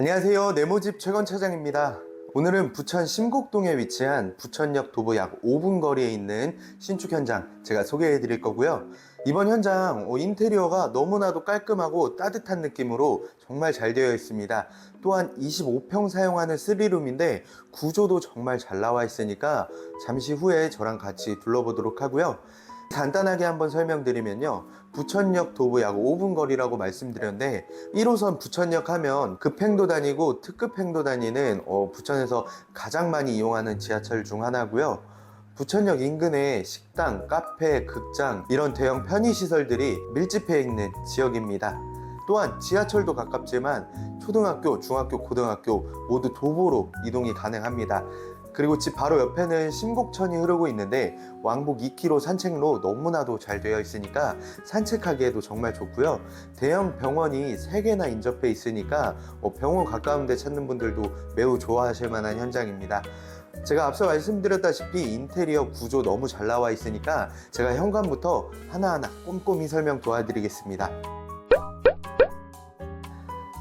안녕하세요. 네모집 최건 차장입니다. 오늘은 부천 심곡동에 위치한 부천역 도보 약 5분 거리에 있는 신축 현장 제가 소개해 드릴 거고요. 이번 현장 어, 인테리어가 너무나도 깔끔하고 따뜻한 느낌으로 정말 잘 되어 있습니다. 또한 25평 사용하는 3룸인데 구조도 정말 잘 나와 있으니까 잠시 후에 저랑 같이 둘러보도록 하고요. 간단하게 한번 설명드리면요. 부천역 도보 약 5분 거리라고 말씀드렸는데 1호선 부천역 하면 급행도 다니고 특급행도 다니는 어, 부천에서 가장 많이 이용하는 지하철 중 하나고요. 부천역 인근에 식당, 카페, 극장 이런 대형 편의시설들이 밀집해 있는 지역입니다. 또한 지하철도 가깝지만 초등학교, 중학교, 고등학교 모두 도보로 이동이 가능합니다. 그리고 집 바로 옆에는 심곡천이 흐르고 있는데 왕복 2km 산책로 너무나도 잘 되어 있으니까 산책하기에도 정말 좋고요. 대형 병원이 3개나 인접해 있으니까 어, 병원 가까운 데 찾는 분들도 매우 좋아하실 만한 현장입니다. 제가 앞서 말씀드렸다시피 인테리어 구조 너무 잘 나와 있으니까 제가 현관부터 하나하나 꼼꼼히 설명 도와드리겠습니다.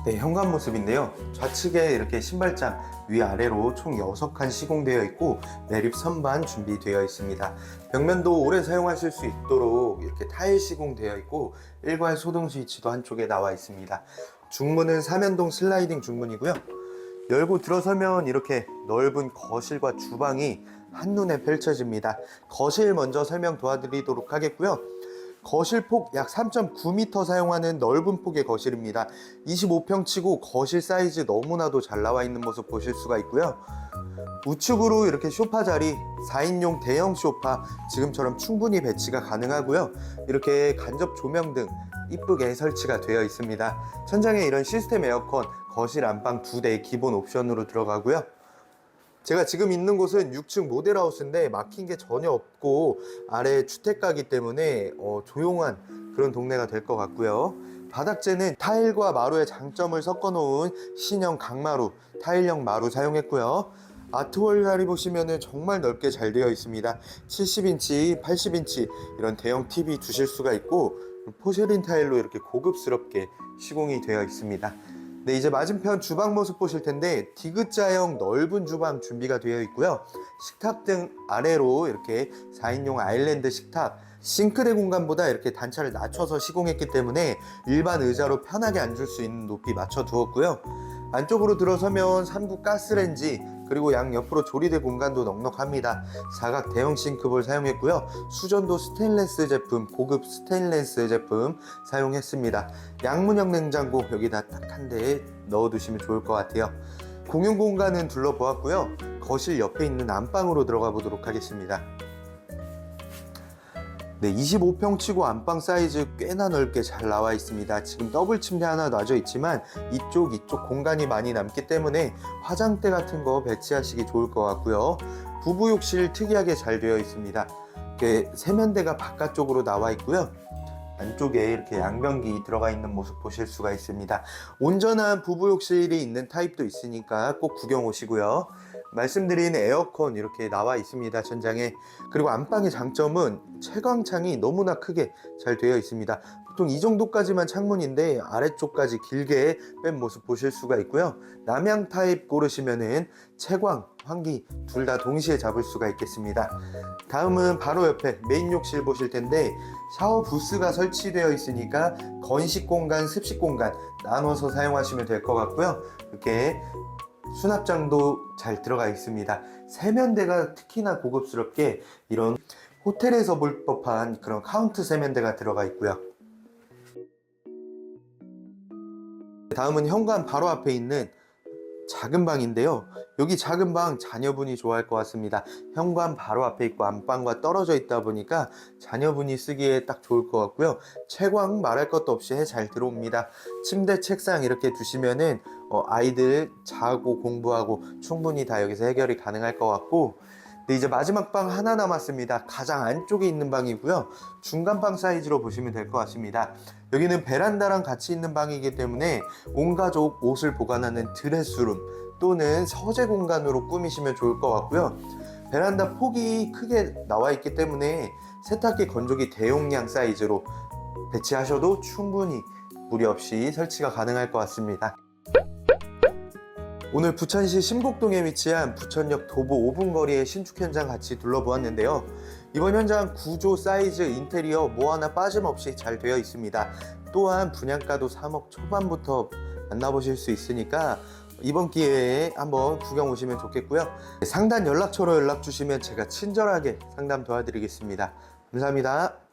네, 현관 모습인데요. 좌측에 이렇게 신발장 위아래로 총 6칸 시공되어 있고 매립 선반 준비되어 있습니다. 벽면도 오래 사용하실 수 있도록 이렇게 타일 시공되어 있고 일괄 소등 스위치도 한쪽에 나와 있습니다. 중문은 사면동 슬라이딩 중문이고요. 열고 들어서면 이렇게 넓은 거실과 주방이 한눈에 펼쳐집니다. 거실 먼저 설명 도와드리도록 하겠고요. 거실 폭 약 3.9m 사용하는 넓은 폭의 거실입니다. 25평 치고 거실 사이즈 너무나도 잘 나와 있는 모습 보실 수가 있고요. 우측으로 이렇게 쇼파 자리 4인용 대형 쇼파 지금처럼 충분히 배치가 가능하고요. 이렇게 간접 조명 등 이쁘게 설치가 되어 있습니다. 천장에 이런 시스템 에어컨 거실 안방 두 대 기본 옵션으로 들어가고요. 제가 지금 있는 곳은 6층 모델하우스인데 막힌 게 전혀 없고 아래 주택가기 때문에 어, 조용한 그런 동네가 될 것 같고요. 바닥재는 타일과 마루의 장점을 섞어 놓은 신형 강마루, 타일형 마루 사용했고요. 아트월 자리 보시면은 정말 넓게 잘 되어 있습니다. 70인치, 80인치 이런 대형 TV 두실 수가 있고 포세린 타일로 이렇게 고급스럽게 시공이 되어 있습니다. 네, 이제 맞은편 주방 모습 보실 텐데 디귿자형 넓은 주방 준비가 되어 있고요. 식탁 등 아래로 이렇게 4인용 아일랜드 식탁 싱크대 공간보다 이렇게 단차를 낮춰서 시공했기 때문에 일반 의자로 편하게 앉을 수 있는 높이 맞춰 두었고요. 안쪽으로 들어서면 3구 가스렌지 그리고 양 옆으로 조리대 공간도 넉넉합니다. 사각 대형 싱크볼 사용했고요. 수전도 스테인레스 제품, 고급 스테인레스 제품 사용했습니다. 양문형 냉장고 여기다 딱 한대 넣어두시면 좋을 것 같아요. 공용 공간은 둘러보았고요. 거실 옆에 있는 안방으로 들어가 보도록 하겠습니다. 네, 25평 치고 안방 사이즈 꽤나 넓게 잘 나와 있습니다. 지금 더블 침대 하나 놔져 있지만 이쪽 이쪽 공간이 많이 남기 때문에 화장대 같은 거 배치하시기 좋을 것 같고요. 부부 욕실 특이하게 잘 되어 있습니다. 이렇게 세면대가 바깥쪽으로 나와 있고요. 안쪽에 이렇게 양변기 들어가 있는 모습 보실 수가 있습니다. 온전한 부부 욕실이 있는 타입도 있으니까 꼭 구경 오시고요. 말씀드린 에어컨 이렇게 나와 있습니다. 천장에. 그리고 안방의 장점은 채광창이 너무나 크게 잘 되어 있습니다. 보통 이 정도까지만 창문인데 아래쪽까지 길게 뺀 모습 보실 수가 있고요. 남향 타입 고르시면은 채광, 환기 둘 다 동시에 잡을 수가 있겠습니다. 다음은 바로 옆에 메인 욕실 보실 텐데 샤워 부스가 설치되어 있으니까 건식 공간, 습식 공간 나눠서 사용하시면 될 것 같고요. 이렇게 수납장도 잘 들어가 있습니다. 세면대가 특히나 고급스럽게 이런 호텔에서 볼 법한 그런 카운트 세면대가 들어가 있고요. 다음은 현관 바로 앞에 있는 작은 방인데요. 여기 작은 방 자녀분이 좋아할 것 같습니다. 현관 바로 앞에 있고 안방과 떨어져 있다 보니까 자녀분이 쓰기에 딱 좋을 것 같고요. 채광 말할 것도 없이 해잘 들어옵니다. 침대, 책상 이렇게 두시면은 어, 아이들 자고 공부하고 충분히 다 여기서 해결이 가능할 것 같고 네, 이제 마지막 방 하나 남았습니다. 가장 안쪽에 있는 방이고요. 중간 방 사이즈로 보시면 될 것 같습니다. 여기는 베란다랑 같이 있는 방이기 때문에 온 가족 옷을 보관하는 드레스룸 또는 서재 공간으로 꾸미시면 좋을 것 같고요. 베란다 폭이 크게 나와 있기 때문에 세탁기 건조기 대용량 사이즈로 배치하셔도 충분히 무리 없이 설치가 가능할 것 같습니다. 오늘 부천시 심곡동에 위치한 부천역 도보 5분 거리의 신축 현장 같이 둘러보았는데요. 이번 현장 구조, 사이즈, 인테리어 뭐 하나 빠짐없이 잘 되어 있습니다. 또한 분양가도 3억 초반부터 만나보실 수 있으니까 이번 기회에 한번 구경 오시면 좋겠고요. 상단 연락처로 연락 주시면 제가 친절하게 상담 도와드리겠습니다. 감사합니다.